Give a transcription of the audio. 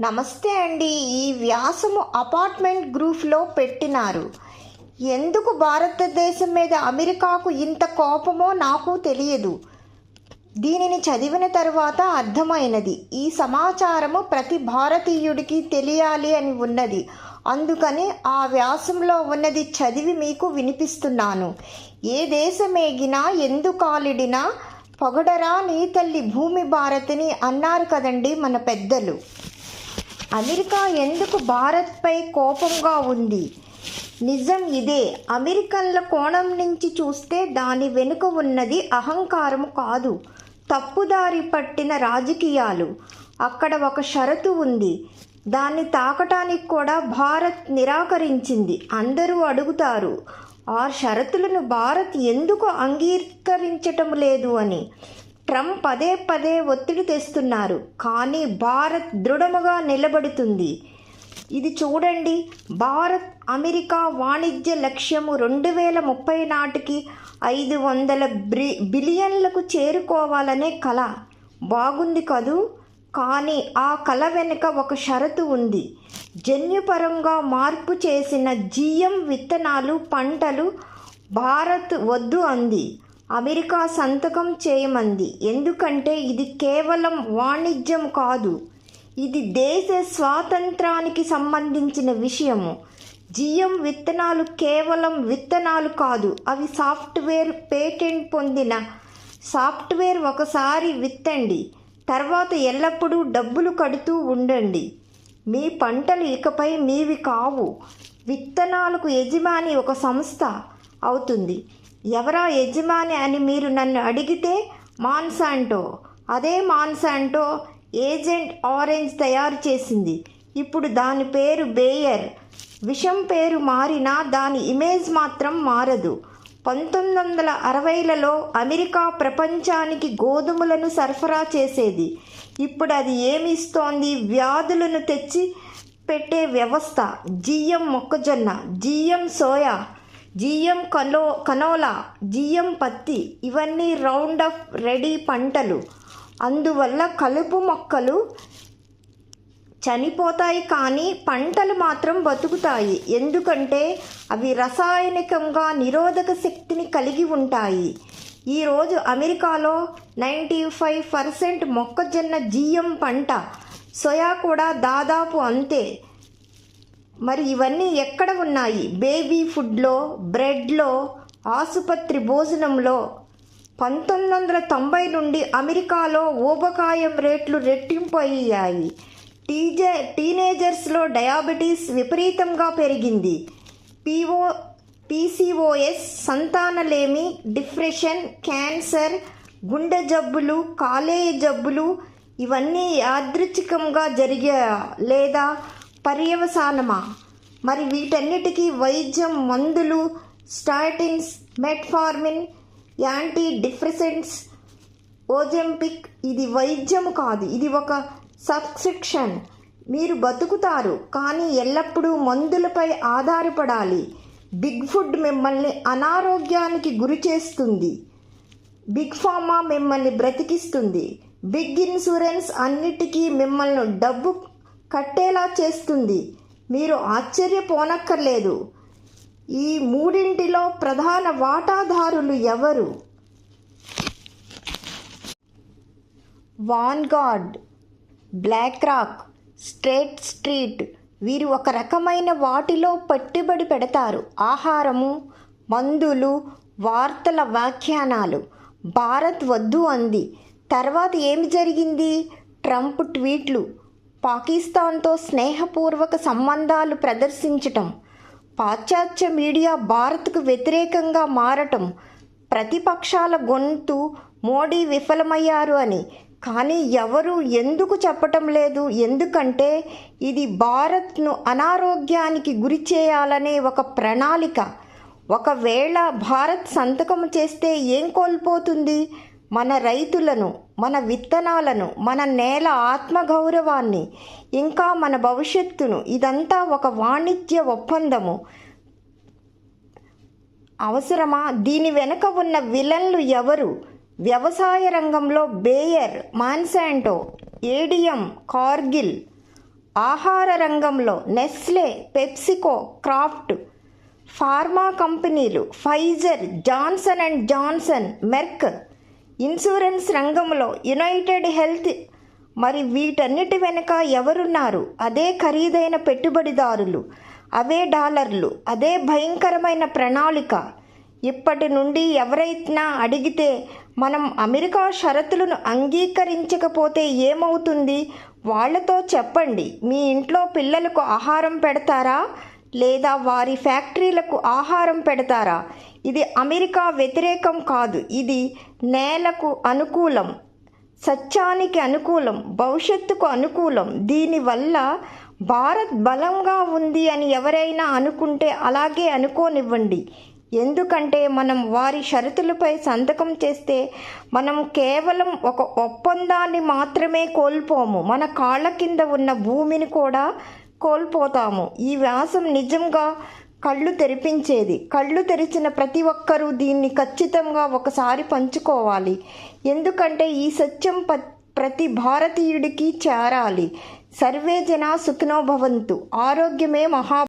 నమస్తే అండి. ఈ వ్యాసము అపార్ట్మెంట్ గ్రూప్లో పెట్టినారు. ఎందుకు భారతదేశం మీద అమెరికాకు ఇంత కోపమో నాకు తెలియదు. దీనిని చదివిన తర్వాత అర్థమైనది. ఈ సమాచారము ప్రతి భారతీయుడికి తెలియాలి అని ఉన్నది. అందుకని ఆ వ్యాసంలో ఉన్నది చదివి మీకు వినిపిస్తున్నాను. ఏ దేశమేగినా ఎందుకాలిడినా పొగడరా నీ తల్లి భూమి భారతిని అన్నారు కదండి మన పెద్దలు. అమెరికా ఎందుకు భారత్పై కోపంగా ఉంది? నిజం ఇదే. అమెరికన్ల కోణం నుంచి చూస్తే దాని వెనుక ఉన్నది అహంకారం కాదు. తప్పుదారి పట్టిన రాజకీయాలు. అక్కడ ఒక షరతు ఉంది. దాన్ని తాకటానికి కూడా భారత్ నిరాకరించింది. అందరూ అడుగుతారు ఆ షరతులను భారత్ ఎందుకు అంగీకరించటం లేదు అని. ట్రంప్ పదే పదే ఒత్తిడి తెస్తున్నారు. కానీ భారత్ దృఢముగా నిలబడుతుంది. ఇది చూడండి. భారత్ అమెరికా వాణిజ్య లక్ష్యము రెండు వేల ముప్పై నాటికి ఐదు వందల బ్రి బిలియన్లకు చేరుకోవాలనే కళ బాగుంది కదూ? కానీ ఆ కళ వెనుక ఒక షరతు ఉంది. జన్యుపరంగా మార్పు చేసిన జిఎం విత్తనాలు పంటలు భారత్ వద్దు అంది. అమెరికా సంతకం చేయమంది. ఎందుకంటే ఇది కేవలం వాణిజ్యం కాదు. ఇది దేశ స్వాతంత్రానికి సంబంధించిన విషయము. జిఎం విత్తనాలు కేవలం విత్తనాలు కాదు అవి సాఫ్ట్వేర్ పేటెంట్ పొందిన సాఫ్ట్వేర్ ఒకసారి విత్తండి. తర్వాత ఎల్లప్పుడూ డబ్బులు కడుతూ ఉండండి. మీ పంటలు ఇకపై మీవి కావు. విత్తనాలకు యజమాని ఒక సంస్థ అవుతుంది. ఎవరా యజమాని అని మీరు నన్ను అడిగితే మాన్సాంటో అదే మాన్సాంటో ఏజెంట్ ఆరెంజ్ తయారు చేసింది. ఇప్పుడు దాని పేరు బేయర్. విషం పేరు మారినా దాని ఇమేజ్ మాత్రం మారదు. పంతొమ్మిది వందల అరవైలలో అమెరికా ప్రపంచానికి గోధుమలను సరఫరా చేసేది. ఇప్పుడు అది ఏమి ఇస్తోంది వ్యాధులను తెచ్చి పెట్టే వ్యవస్థ. జిఎం మొక్కజొన్న జిఎం సోయా. జిఎం కలో కనోలా జిఎం పత్తి ఇవన్నీ రౌండ్ అప్ రెడీ పంటలు. అందువల్ల కలుపు మొక్కలు చనిపోతాయి కానీ పంటలు మాత్రం బతుకుతాయి. ఎందుకంటే అవి రసాయనికంగా నిరోధక శక్తిని కలిగి ఉంటాయి. ఈరోజు అమెరికాలో నైంటీ ఫైవ్ పర్సెంట్ మొక్కజొన్న జిఎం పంట. సోయా కూడా దాదాపు అంతే. మరి ఇవన్నీ ఎక్కడ ఉన్నాయి? బేబీ ఫుడ్లో బ్రెడ్లో ఆసుపత్రి భోజనంలో. పంతొమ్మిది వందల తొంభై నుండి అమెరికాలో ఊబకాయం రేట్లు రెట్టింపు అయ్యాయి. టీజే టీనేజర్స్లో డయాబెటీస్ విపరీతంగా పెరిగింది. పీఓ పీసీఓఎస్ సంతానలేమి డిప్రెషన్ క్యాన్సర్ గుండె జబ్బులు కాలేయ జబ్బులు ఇవన్నీ యాదృచ్ఛికంగా జరిగా లేదా? పర్యవసానమా? మరి వీటన్నిటికీ వైద్యం మందులు statins metformin antidepressants Ozempic ఇది వైద్యం కాదు ఇది ఒక సబ్స్క్రిప్షన్. మీరు బతుకుతారు కానీ ఎల్లప్పుడూ మందులపై ఆధారపడాలి. బిగ్ ఫుడ్ మిమ్మల్ని అనారోగ్యానికి గురి చేస్తుంది. బిగ్ ఫార్మా మిమ్మల్ని బ్రతికిస్తుంది. బిగ్ ఇన్సూరెన్స్ అన్నిటికీ మిమ్మల్ని డబ్బు కట్టేలా చేస్తుంది. మీరు ఆశ్చర్యపోనక్కర్లేదు. ఈ మూడింటిలో ప్రధాన వాటాదారులు ఎవరు? Vanguard BlackRock State Street వీరు ఒక రకమైన వాటిలో పెట్టుబడి పెడతారు. ఆహారము మందులు వార్తల వ్యాఖ్యానాలు. భారత్ వద్దు అంది. తర్వాత ఏమి జరిగింది? ట్రంప్ ట్వీట్లు. పాకిస్తాన్తో స్నేహపూర్వక సంబంధాలు ప్రదర్శించటం పాశ్చాత్య మీడియా భారత్కు వ్యతిరేకంగా మారటం ప్రతిపక్షాల గొంతు మోడీ విఫలమయ్యారు అని. కానీ ఎవరు ఎందుకు చెప్పటం లేదు? ఎందుకంటే ఇది భారత్ను అనారోగ్యానికి గురి చేయాలనే ఒక ప్రణాళిక. ఒకవేళ భారత్ సంతకం చేస్తే ఏం కోల్పోతుంది? మన రైతులను మన విత్తనాలను మన నేల ఆత్మగౌరవాన్ని ఇంకా మన భవిష్యత్తును ఇదంతా ఒక వాణిజ్య ఒప్పందము. అవసరమా? దీని వెనుక ఉన్న విలన్లు ఎవరు? వ్యవసాయ రంగంలో బేయర్ మాన్సాంటో ఏడిఎం కార్గిల్. ఆహార రంగంలో నెస్లే పెప్సికో క్రాఫ్ట్. ఫార్మా కంపెనీలు Pfizer Johnson and Johnson Merck. Insurance రంగంలో యునైటెడ్ హెల్త్ మరి వీటన్నిటి వెనుక ఎవరున్నారు? అదే ఖరీదైన పెట్టుబడిదారులు అవే డాలర్లు అదే భయంకరమైన ప్రణాళిక. ఇప్పటి నుండి ఎవరైనా అడిగితే మనం అమెరికా షరతులను అంగీకరించకపోతే ఏమవుతుంది? వాళ్ళతో చెప్పండి. మీ ఇంట్లో పిల్లలకు ఆహారం పెడతారా? లేదా వారి ఫ్యాక్టరీలకు ఆహారం పెడతారా? ఇది అమెరికా వ్యతిరేకం కాదు. ఇది నేలకు అనుకూలం సత్యానికి అనుకూలం భవిష్యత్తుకు అనుకూలం. దీనివల్ల భారత్ బలంగా ఉంది అని ఎవరైనా అనుకుంటే అలాగే అనుకోనివ్వండి. ఎందుకంటే మనం వారి షరతులపై సంతకం చేస్తే మనం కేవలం ఒక ఒప్పందాన్ని మాత్రమే కోల్పోము. మన కాళ్ళ కింద ఉన్న భూమిని కూడా కోల్పోతాము. ఈ వ్యాసం నిజంగా కళ్ళు తెరిపించేది. కళ్ళు తెరిచిన ప్రతి ఒక్కరూ దీన్ని ఖచ్చితంగా ఒకసారి పంచుకోవాలి. ఎందుకంటే ఈ సత్యం ప ప్రతి భారతీయుడికి చేరాలి. సర్వే జనా సుఖినో భవంతు. ఆరోగ్యమే మహా